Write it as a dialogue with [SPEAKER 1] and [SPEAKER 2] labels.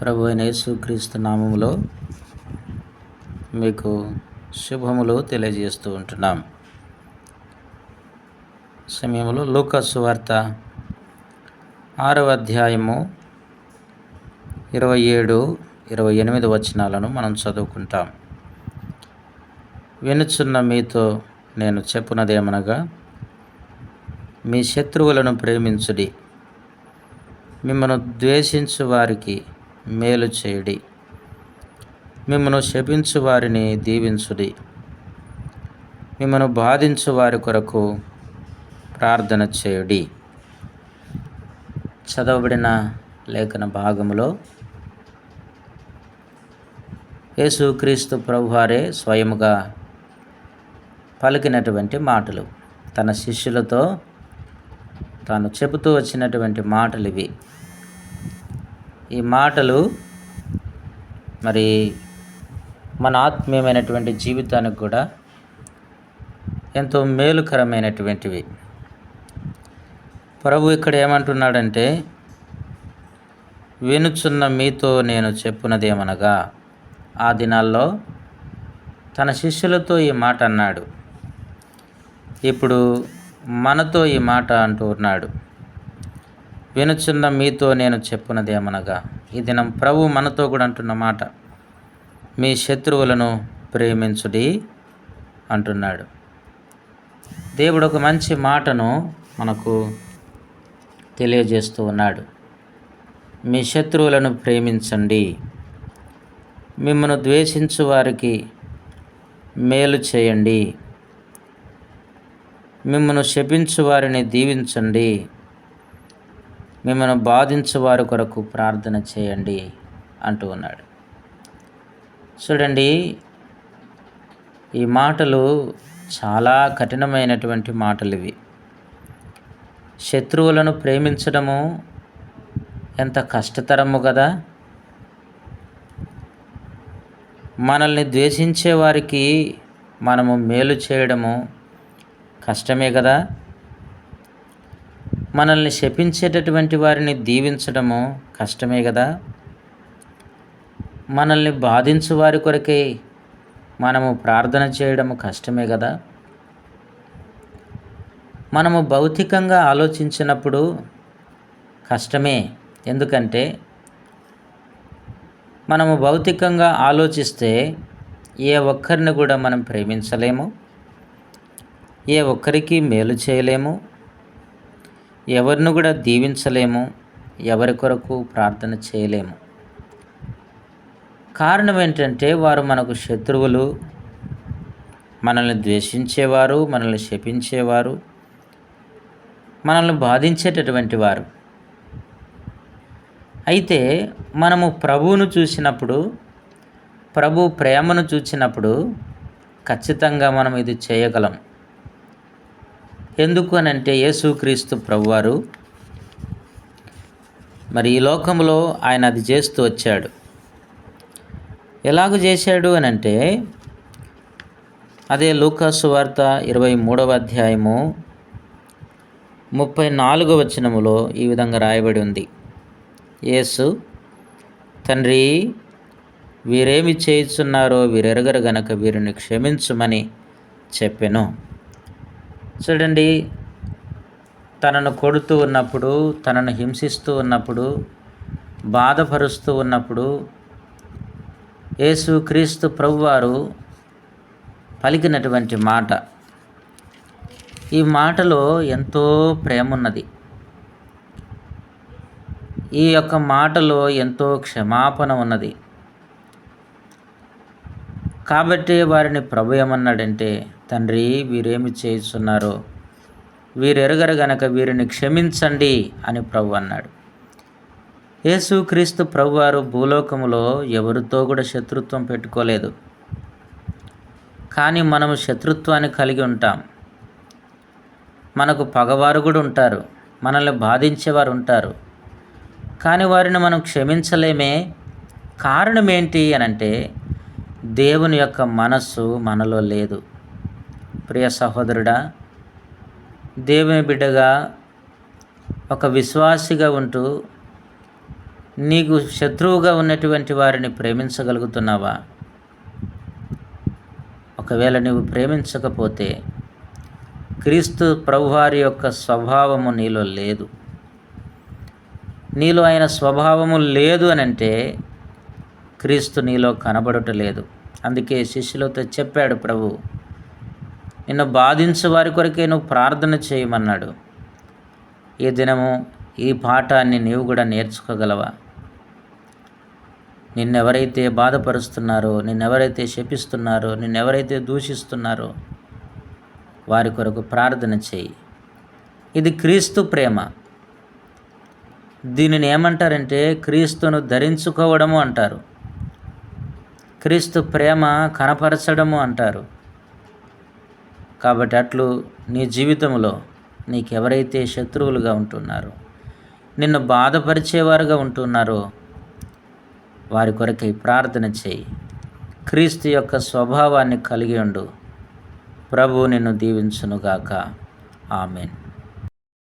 [SPEAKER 1] ప్రభు అయిన యేసుక్రీస్తు నామములో మీకు శుభములు తెలియజేస్తూ ఉంటున్నాం. సమయంలో లూకసు వార్త ఆరవ అధ్యాయము ఇరవై ఏడు ఇరవై ఎనిమిది వచనాలను మనం చదువుకుంటాం. వినుచున్న మీతో నేను చెప్పునదేమనగా మీ శత్రువులను ప్రేమించుడి. మిమ్మను ద్వేషించు వారికి మేలు చేయుడి. మిమ్మను శపించు వారిని దీవించుడి. మిమ్మను బాధించు వారి కొరకు ప్రార్థన చేయుడి. చదవబడిన లేఖన భాగంలో యేసుక్రీస్తు ప్రభువారే స్వయముగా పలికినటువంటి మాటలు. తన శిష్యులతో తాను చెబుతూ వచ్చినటువంటి మాటలు ఇవి ఈ మాటలు మరి మన ఆత్మీయమైనటువంటి జీవితానికి కూడా ఎంతో మేలుకరమైనటువంటివి. ప్రభు ఇక్కడ ఏమంటున్నాడంటే వినుచున్న మీతో నేను చెప్పున్నదేమనగా ఆ దినాల్లో తన శిష్యులతో ఈ మాట అన్నాడు. ఇప్పుడు మనతో ఈ మాట అంటూ ఉన్నాడు. వినుచున్న మీతో నేను చెప్పున్నదేమనగా ఈ దినం ప్రభు మనతో కూడా అంటున్న మాట మీ శత్రువులను ప్రేమించుడి అంటున్నాడు. దేవుడు ఒక మంచి మాటను మనకు తెలియజేస్తూ ఉన్నాడు. మీ శత్రువులను ప్రేమించండి. మిమ్మను ద్వేషించు వారికి మేలు చేయండి. మిమ్మను శపించు వారిని దీవించండి. మిమ్మల్ని బాధించువారు కొరకు ప్రార్థన చేయండి అంటూ ఉన్నాడు. చూడండి ఈ మాటలు చాలా కఠినమైనటువంటి మాటలు ఇవి. శత్రువులను ప్రేమించడము ఎంత కష్టతరము కదా? మనల్ని ద్వేషించే వారికి మనము మేలు చేయడము కష్టమే కదా? మనల్ని శపించేటటువంటి వారిని దీవించడము కష్టమే కదా? మనల్ని బాధించు వారి కొరకే మనము ప్రార్థన చేయడము కష్టమే కదా? మనము భౌతికంగా ఆలోచించినప్పుడు కష్టమే. ఎందుకంటే మనము భౌతికంగా ఆలోచిస్తే ఏ ఒక్కరిని కూడా మనం ప్రేమించలేము. ఏ ఒక్కరికి మేలు చేయలేము. ఎవరిని కూడా దీవించలేము ఎవరి కొరకు ప్రార్థన చేయలేము. కారణం ఏంటంటే వారు మనకు శత్రువులు మనల్ని ద్వేషించేవారు మనల్ని శపించేవారు మనల్ని బాధించేటటువంటి వారు. అయితే మనము ప్రభువును చూసినప్పుడు ప్రభు ప్రేమను చూసినప్పుడు ఖచ్చితంగా మనం ఇది చేయగలం. ఎందుకు అని అంటే యేసుక్రీస్తు ప్రభువారు మరి ఈ లోకంలో ఆయన అది చేస్తూ వచ్చాడు. ఎలాగ చేశాడు అని అంటే అదే లూకాసు వార్త ఇరవై మూడవ అధ్యాయము ముప్పై నాలుగవ వచనములో ఈ విధంగా రాయబడి ఉంది. యేసు తండ్రి వీరేమి చేయుచున్నారో వీరెరగరు గనక వీరిని క్షమించుమని చెప్పెను. చూడండి తనను కొడుతూ ఉన్నప్పుడు తనను హింసిస్తూ ఉన్నప్పుడు బాధపరుస్తూ ఉన్నప్పుడు యేసు క్రీస్తు ప్రభువారు పలికినటువంటి మాట. ఈ మాటలో ఎంతో ప్రేమ ఉన్నది ఈ యొక్క మాటలో ఎంతో క్షమాపణ ఉన్నది. కాబట్టి వారిని ప్రభు ఏమన్నాడంటే తండ్రి వీరేమి చేస్తున్నారు వీరెరగరు గనక వీరిని క్షమించండి అని ప్రభు అన్నాడు. యేసుక్రీస్తు ప్రభువారు భూలోకములో ఎవరితో కూడా శత్రుత్వం పెట్టుకోలేదు. కానీ మనము శత్రుత్వాన్ని కలిగి ఉంటాం. మనకు పగవారు కూడా ఉంటారు. మనల్ని బాధించేవారు ఉంటారు. కానీ వారిని మనం క్షమించలేమే. కారణం ఏంటి అని అంటే దేవుని యొక్క మనస్సు మనలో లేదు. ప్రియ సహోదరుడా దేవుని బిడ్డగా ఒక విశ్వాసిగా ఉంటూ నీకు శత్రువుగా ఉన్నటువంటి వారిని ప్రేమించగలుగుతున్నావా? ఒకవేళ నీవు ప్రేమించకపోతే క్రీస్తు ప్రభువారి యొక్క స్వభావము నీలో లేదు. నీలో ఆయన స్వభావము లేదు అని అంటే క్రీస్తు నీలో కనబడటలేదు అందుకే శిష్యులతో చెప్పాడు ప్రభు నిన్ను బాధించు వారి కొరకే నువ్వు ప్రార్థన చేయమన్నాడు. ఈ దినము ఈ పాఠాన్ని నీవు కూడా నేర్చుకోగలవా? నిన్నెవరైతే బాధపరుస్తున్నారో నిన్నెవరైతే శపిస్తున్నారో నిన్నెవరైతే దూషిస్తున్నారో వారి కొరకు ప్రార్థన చేయి. ఇది క్రీస్తు ప్రేమ. దీనిని ఏమంటారంటే క్రీస్తును ధరించుకోవడము అంటారు. క్రీస్తు ప్రేమ కనపరచడము అంటారు. కాబట్టి అట్లు నీ జీవితంలో నీకెవరైతే శత్రువులుగా ఉంటున్నారో నిన్ను బాధపరిచేవారుగా ఉంటున్నారో వారి కొరకై ప్రార్థన చేయి. క్రీస్తు యొక్క స్వభావాన్ని కలిగి ఉండు. ప్రభు నిన్ను దీవించునుగాక. ఆమెన్.